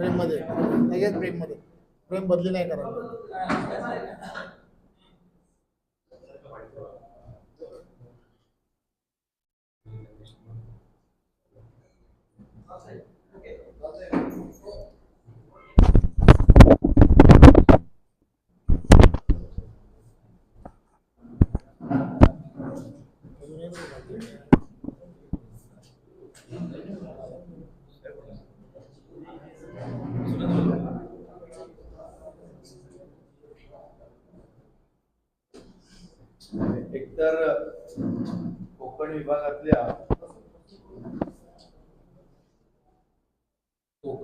फ्रेममध्ये त्याच्याच फ्रेममध्ये फ्रेम बदली नाही करा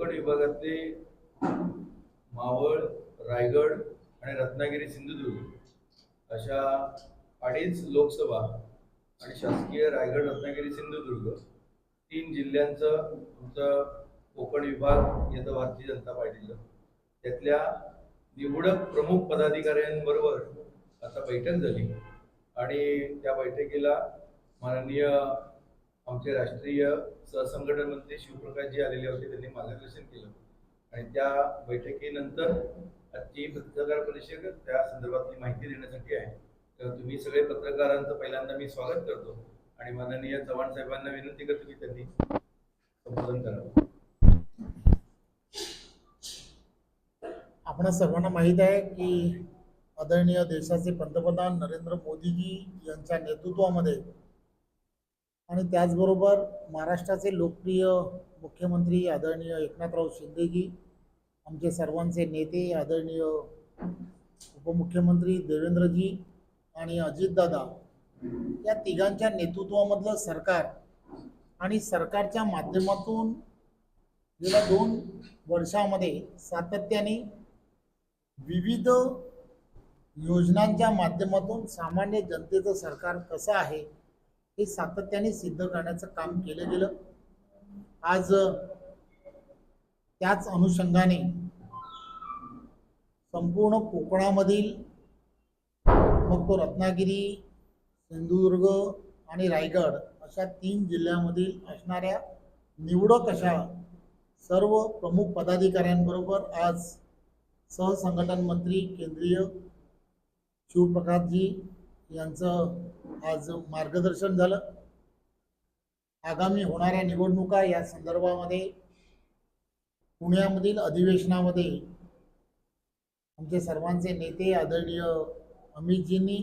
कोकण विभागातले मावळ रायगड आणि रत्नागिरी सिंधुदुर्ग अशा अडीच लोकसभा आणि शासकीय रायगड रत्नागिरी सिंधुदुर्ग तीन जिल्ह्यांचं आमचं कोकण विभाग येतं भारतीय जनता पार्टीचं. त्यातल्या निवडक प्रमुख पदाधिकाऱ्यांबरोबर आता बैठक झाली आणि त्या बैठकीला माननीय आमचे राष्ट्रीय सहसंघटन मंत्री शिवप्रकाशजी आलेले होते त्यांनी मार्गदर्शन केलं. आणि त्या बैठकीनंतर आजची पत्रकार परिषद त्या संदर्भातली माहिती देण्यासाठी आहे. तर तुम्ही सगळे पत्रकारांचं पहिल्यांदा मी स्वागत करतो आणि माननीय चव्हाण साहेबांना विनंती करतो की त्यांनी संबोधन करावं. आपण सर्वांना माहीत आहे की आदरणीय देशाचे पंतप्रधान नरेंद्र मोदीजी यांच्या नेतृत्वामध्ये आणि त्याचबरोबर महाराष्ट्राचे लोकप्रिय मुख्यमंत्री आदरणीय एकनाथराव शिंदेजी आमचे सर्वांचे नेते आदरणीय उपमुख्यमंत्री देवेंद्रजी आणि अजितदादा या तिघांच्या नेतृत्वामधलं सरकार आणि सरकारच्या माध्यमातून गेल्या दोन वर्षामध्ये सातत्याने विविध योजनांच्या माध्यमातून सामान्य जनतेचं सरकार कसं आहे हे सातत्याने सिद्ध करण्याचं काम केलं गेलं. आज त्याच अनुषंगाने संपूर्ण कोकणामधील मग तो रत्नागिरी सिंधुदुर्ग आणि रायगड अशा तीन जिल्ह्यामधील असणाऱ्या निवडक अशा सर्व प्रमुख पदाधिकाऱ्यांबरोबर आज सहसंघटन मंत्री केंद्रीय शिवप्रकाशजी यांचं आज मार्गदर्शन झालं. आगामी होणाऱ्या निवडणुका या संदर्भामध्ये पुण्यामधील अधिवेशनामध्ये आमचे सर्वांचे नेते आदरणीय अमितजींनी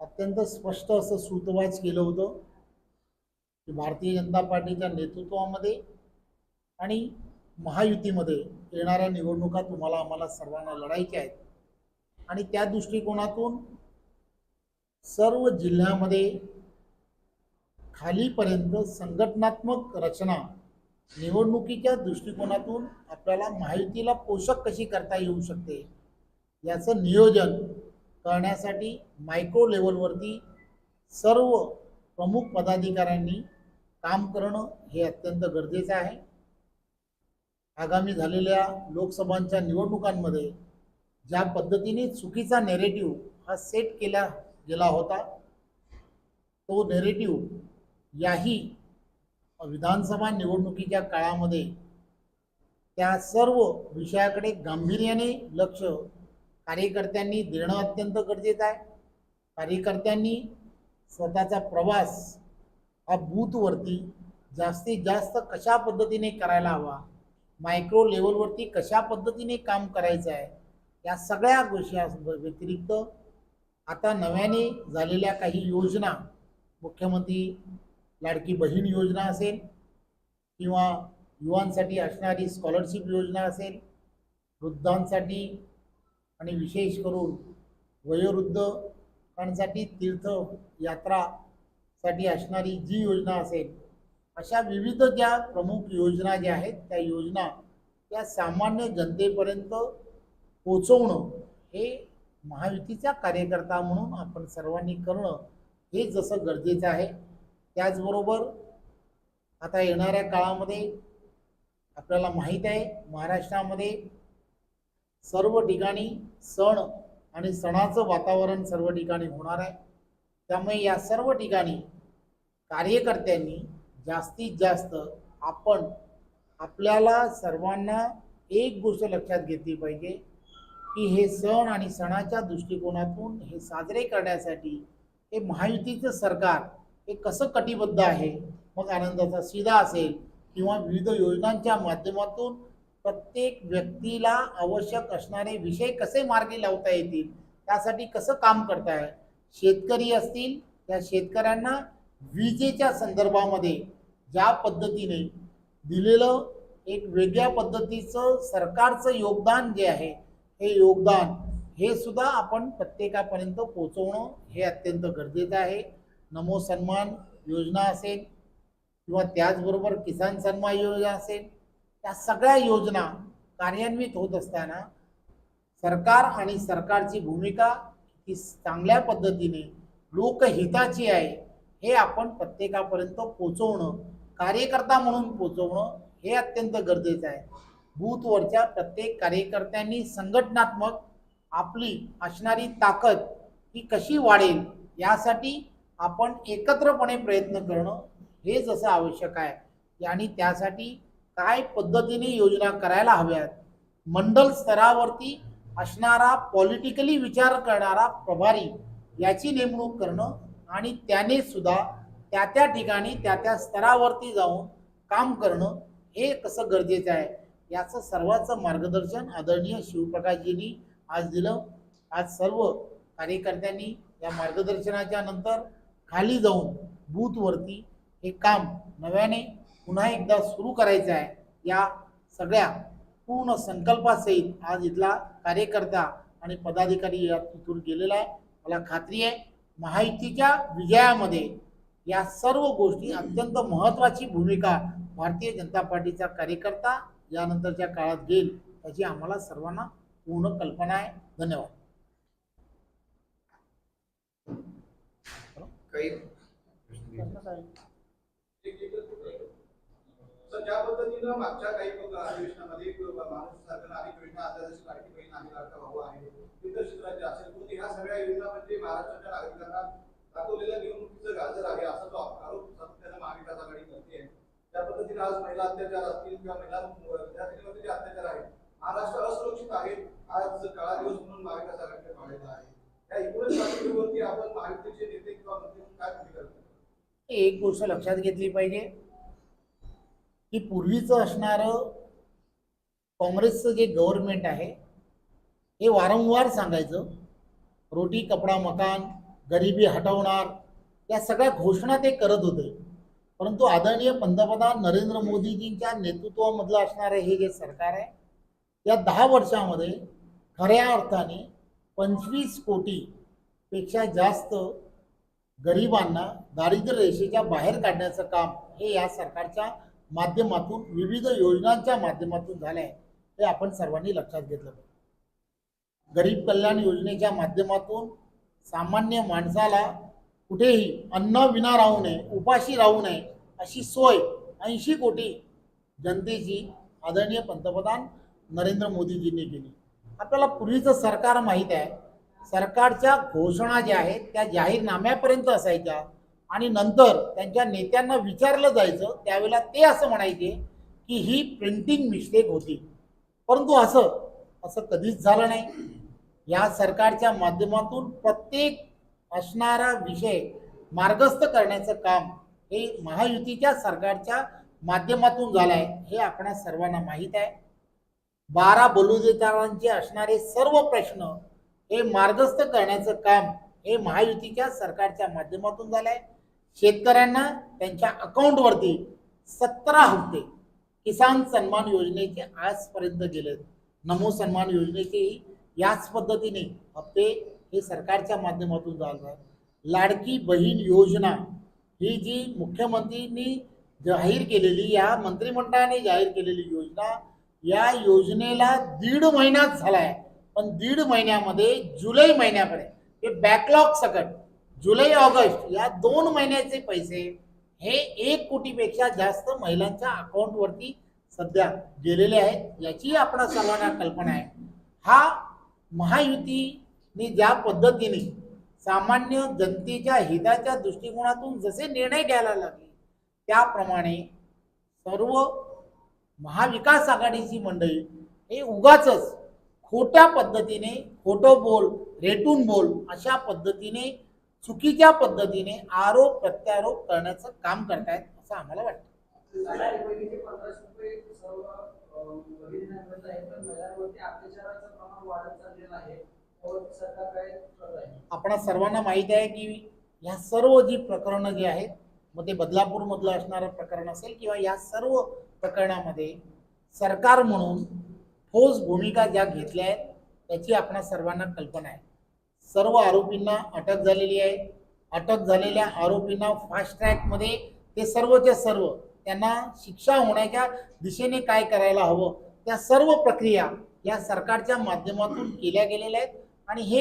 अत्यंत स्पष्ट असं सूतवाच केलं होतं की भारतीय जनता पार्टीच्या नेतृत्वामध्ये आणि महायुतीमध्ये येणाऱ्या निवडणुका तुम्हाला आम्हाला सर्वांना लढायच्या आहेत. आणि त्या दृष्टिकोनातून सर्व जिल्ह्यामध्ये खालीपर्यंत संघटनात्मक रचना निवडणुकीच्या दृष्टिकोनातून आपल्याला माहितीला पोषक कशी करता येऊ शकते? याचं नियोजन करण्यासाठी मायक्रो लेवलवरती सर्व प्रमुख पदाधिकाऱ्यांनी काम करणं हे अत्यंत गरजेचं आहे. आगामी झालेल्या लोकसभांच्या निवडणुकांमध्ये ज्या पद्धतीने चुकीचा नेरेटिव्ह हा सेट केला गेला होता तो नेरेटिव्ह याही विधानसभा निवडणुकीच्या काळामध्ये त्या सर्व विषयाकडे गांभीर्याने लक्ष कार्यकर्त्यांनी देणं अत्यंत गरजेचं आहे. कार्यकर्त्यांनी स्वतःचा प्रवास हा बूथवरती जास्तीत जास्त कशा पद्धतीने करायला हवा मायक्रो लेवलवरती कशा पद्धतीने काम करायचं आहे या सगळ्या गोष्टी व्यतिरिक्त आता नव्याने झालेल्या काही योजना मुख्यमंत्री लाडकी बहीण योजना असेल किंवा युवांसाठी असणारी स्कॉलरशिप योजना असेल वृद्धांसाठी आणि विशेष करून वयोवृद्धांसाठी तीर्थयात्रासाठी असणारी जी योजना असेल अशा विविध ज्या प्रमुख योजना ज्या आहेत त्या योजना त्या सामान्य जनतेपर्यंत पोचवणं हे महायुतीचा कार्यकर्ता म्हणून आपण सर्वांनी करणं हे जसं गरजेचं आहे. त्याचबरोबर आता येणाऱ्या काळामध्ये आपल्याला माहीत आहे महाराष्ट्रामध्ये सर्व ठिकाणी सण आणि सणाचं वातावरण सर्व ठिकाणी होणार आहे. त्यामुळे या सर्व ठिकाणी कार्यकर्त्यांनी जास्तीत जास्त आपण आपल्याला सर्वांना एक गोष्ट लक्षात घेतली पाहिजे. की हे सण आणि सणाच्या दृष्टिकोनातून हे साजरे करण्यासाठी हे महायुतीचं सरकार हे कसं कटिबद्ध आहे? मग आनंदाचा सीधा असेल किंवा विविध योजनांच्या माध्यमातून प्रत्येक व्यक्तीला आवश्यक असणारे विषय कसे मार्गी लावता येतील? त्यासाठी कसं काम करताय? शेतकरी असतील त्या शेतकऱ्यांना विजेच्या संदर्भामध्ये ज्या पद्धतीने दिलेलं एक वेगळ्या पद्धतीचं सरकारचं योगदान जे आहे हे योगदान हे सुद्धा आपण प्रत्येकापर्यंत पोचवणं हे अत्यंत गरजेचं आहे. नमो सन्मान योजना असेल किंवा त्याचबरोबर किसान सन्मान योजना असेल त्या सगळ्या योजना कार्यान्वित होत असताना सरकार आणि सरकारची भूमिका ही चांगल्या पद्धतीने लोकहिताची आहे हे आपण प्रत्येकापर्यंत पोचवणं कार्यकर्ता म्हणून पोचवणं हे अत्यंत गरजेचं आहे. बूथवरच्या प्रत्येक कार्यकर्त्यांनी संघटनात्मक आपली असणारी ताकद ही कशी वाढेल यासाठी आपण एकत्रपणे प्रयत्न करणं हे जसं आवश्यक आहे. आणि त्यासाठी काय पद्धतीने योजना करायला हव्यात? मंडल स्तरावरती असणारा पॉलिटिकली विचार करणारा प्रभारी याची नेमणूक करणं आणि त्याने सुद्धा त्या त्या ठिकाणी त्या त्या स्तरावरती जाऊन काम करणं हे कसं गरजेचं आहे? याचं सर्वांचं मार्गदर्शन आदरणीय शिवप्रकाशजींनी आज दिलं. आज सर्व कार्यकर्त्यांनी या मार्गदर्शनाच्या नंतर खाली जाऊन बूथवरती हे काम नव्याने पुन्हा एकदा सुरू करायचं आहे. या सगळ्या पूर्ण संकल्पासहित आज इथला कार्यकर्ता आणि पदाधिकारी या तिथून गेलेला आहे. मला खात्री आहे माहितीच्या विजयामध्ये या सर्व गोष्टी अत्यंत महत्त्वाची भूमिका भारतीय जनता पार्टीचा कार्यकर्ता यानंतरच्या काळात घेईल याची आम्हाला सर्वांना पूर्ण कल्पना आहे. धन्यवाद. ज्या पद्धतीनं मागच्या काही अधिवेशनामध्ये अनेक योजना आता जशी लाडकी बहीण आणि लाडका भाऊ आहे असेल पण ह्या सगळ्या योजना म्हणजे महाराष्ट्राच्या नागरिकांना दाखवलेल्या निवडणुकीचं गाजर आहे असा जो आरोप सातत्यानं महाविकास आघाडी करते ज्या पद्धतीने आज महिला अत्याचार असतील किंवा महिला विद्यार्थ्यांवरती जे अत्याचार आहेत महाराष्ट्र असुरक्षित आहे आज काळा दिवस म्हणून महाविकास आघाडीने पाळलेला आहे. त्या एकूणच पातळीवरती आपण महायुतीचे नेते किंवा मंत्री काय कृती करतो एक गोष्ट लक्षात घेतली पाहिजे की पूर्वीचं असणारं काँग्रेसचं जे गव्हर्नमेंट आहे हे वारंवार सांगायचं रोटी कपडा मकान गरिबी हटवणार या सगळ्या घोषणा ते करत होते. परंतु आदरणीय पंतप्रधान नरेंद्र मोदीजींच्या नेतृत्वामधलं असणारं हे जे सरकार आहे या दहा वर्षामध्ये खऱ्या अर्थाने पंचवीस कोटीपेक्षा जास्त गरिबांना दारिद्र्य रेषेच्या बाहेर काढण्याचं काम हे या सरकारच्या माध्यमातून विविध योजनांच्या माध्यमातून झालं आहे हे आपण सर्वांनी लक्षात घेतलं पाहिजे. गरीब कल्याण योजनेच्या माध्यमातून सामान्य माणसाला कुठेही अन्न विना राहू नये उपाशी राहू नये अशी सोय ऐंशी कोटी जनतेची आदरणीय पंतप्रधान नरेंद्र मोदीजींनी केली. आपल्याला पूर्वीचं सरकार माहीत आहे. सरकारच्या घोषणा ज्या आहेत त्या जाहीरनाम्यापर्यंत असायच्या आणि नंतर त्यांच्या नेत्यांना विचारलं जायचं त्यावेळेला ते असं म्हणायचे की ही प्रिंटिंग मिस्टेक होती. परंतु असं असं कधीच झालं नाही. या सरकारच्या माध्यमातून प्रत्येक असणारा विषय मार्गस्थ करण्याचं काम हे महायुतीच्या सरकारच्या माध्यमातून झालं आहे हे आपणा सर्वांना माहीत आहे. बारा बलुतेदारांचे असणारे सर्व प्रश्न हे मार्गस्थ करण्याचं काम हे महायुतीच्या सरकारच्या माध्यमातून झालं आहे शेतकऱ्यांना त्यांच्या अकाउंटवरती सतरा हप्ते किसान सन्मान योजनेचे आजपर्यंत गेले नमो सन्मान योजनेचेही याच पद्धतीने हप्ते हे सरकारच्या माध्यमातून झालं आहे. लाडकी बहीण योजना ही जी मुख्यमंत्रींनी जाहीर केलेली या मंत्रिमंडळाने जाहीर केलेली योजना या योजनेला दीड महिनाच झाला आहे पण दीड महिन्यामध्ये जुलै महिन्याकडे हे बॅकलॉग सकट जुलै ऑगस्ट या दोन महिन्याचे पैसे हे एक कोटीपेक्षा जास्त महिलांच्या अकाउंटवरती सध्या गेलेले आहेत याची आपणा सर्वांना कल्पना आहे. हा महायुती मी ज्या पद्धतीने सामान्य जनतेच्या हिताच्या दृष्टिकोनातून जसे निर्णय घ्यायला लागले त्याप्रमाणे सर्व महाविकास आघाडीची मंडळी हे उगाच खोट्या पद्धतीने खोटं बोल रेटून बोल अशा पद्धतीने चुकीच्या पद्धतीने आरोप प्रत्यारोप करण्याचं काम करतायत असं आम्हाला वाटतं. वाढत चाललेलं आहे. त्यावरती आपणा सर्वांना माहीत आहे की ह्या सर्व जी प्रकरणं जी आहेत मग ते बदलापूरमधलं असणारं प्रकरण असेल किंवा या सर्व प्रकरणामध्ये सरकार म्हणून ठोस भूमिका ज्या घेतल्या आहेत त्याची आपणा सर्वांना कल्पना आहे. सर्व आरोपींना अटक झालेली आहे. अटक झालेल्या आरोपींना फास्ट ट्रॅकमध्ये ते सर्वच्या सर्व त्यांना शिक्षा होण्याच्या दिशेने काय करायला हवं त्या सर्व प्रक्रिया या सरकारच्या माध्यमातून केल्या गेलेल्या आहेत. आणि हे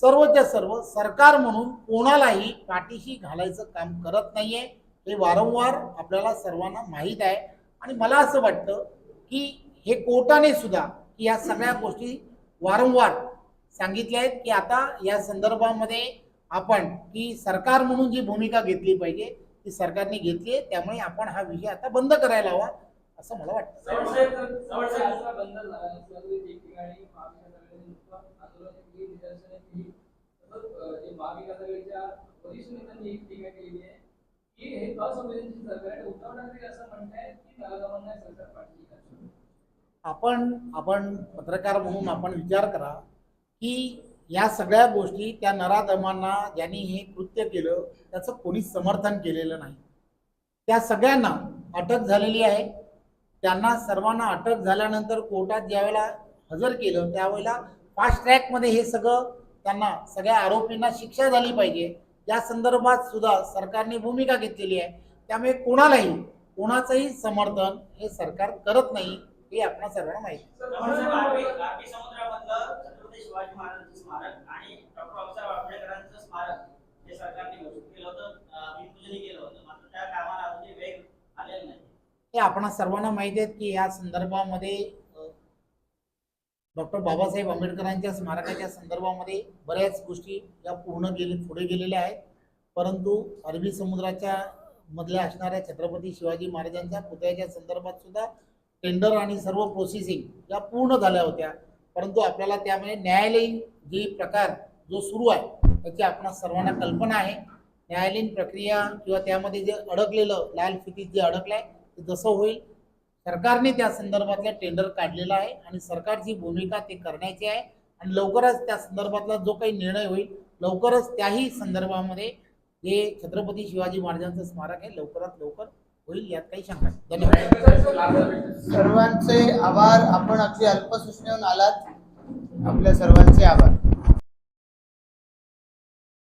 सर्वच्या सर्व सरकार म्हणून कोणालाही पाठीशी घालायचं काम करत नाहीये. हे वारंवार आपल्याला सर्वांना माहीत आहे. आणि मला असं वाटतं की हे कोर्टाने सुद्धा की या सगळ्या गोष्टी वारंवार सांगितल्या आहेत की आता या संदर्भामध्ये आपण की सरकार म्हणून जी भूमिका घेतली पाहिजे ती सरकारने घेतली आहे. त्यामुळे आपण हा विषय आता बंद करायला हवा असं मला वाटतं. तसंच जे महाविकास आघाडीच्या वरिष्ठ नेत्यांनी एक टीका आहे की हे असंवेदनशील सरकार आहे? उद्धव ठाकरे असं की सरकार आपण आपण पत्रकार म्हणून आपण विचार करा की या सगळ्या गोष्टी त्या नराधमांना ज्यांनी हे कृत्य केलं त्याचं कोणीच समर्थन केलेलं नाही. त्या सगळ्यांना अटक झालेली आहे. त्यांना सर्वांना अटक झाल्यानंतर कोर्टात ज्यावेळेला हजर केलं त्यावेळेला फास्ट ट्रॅकमध्ये हे सगळं त्यांना सगळ्या आरोपींना शिक्षा झाली पाहिजे. या संदर्भात सुद्धा सरकारने भूमिका घेतलेली आहे. त्यामुळे कोणालाही कोणाचंही समर्थन हे सरकार करत नाही हे आपल्या सर्वांना माहिती हे हे आपणा सर्वांना माहिती आहे की या संदर्भामध्ये डॉक्टर बाबासाहेब आंबेडकरांच्या स्मारकाच्या संदर्भामध्ये बऱ्याच गोष्टी या पूर्ण गेले पुढे गेलेल्या आहेत. परंतु अरबी समुद्राच्या मधल्या असणाऱ्या छत्रपती शिवाजी महाराजांच्या पुतळ्याच्या संदर्भात सुद्धा टेंडर आणि सर्व प्रोसेसिंग या पूर्ण झाल्या होत्या. परंतु आपल्याला त्यामध्ये न्यायालयीन जे प्रकार जो सुरू आहे त्याची आपणा सर्वांना कल्पना आहे. न्यायालयीन प्रक्रिया किंवा त्यामध्ये जे अडकलेलं लाल फितीत जे अडकलं आहे ते जसं होईल सरकारने त्या संदर्भातला टेंडर काढलेला आहे आणि सरकारची भूमिका ते करण्याची आहे आणि लवकरच त्या संदर्भातला जो काही निर्णय होईल लवकरच त्याही संदर्भामध्ये हे छत्रपती शिवाजी महाराजांचं स्मारक आहे लवकरात लवकर होईल यात काही शंका धन्यवाद. सर्वांचे आभार. आपण अगदी अल्पसूचनेहून आलात. आपल्या सर्वांचे आभार.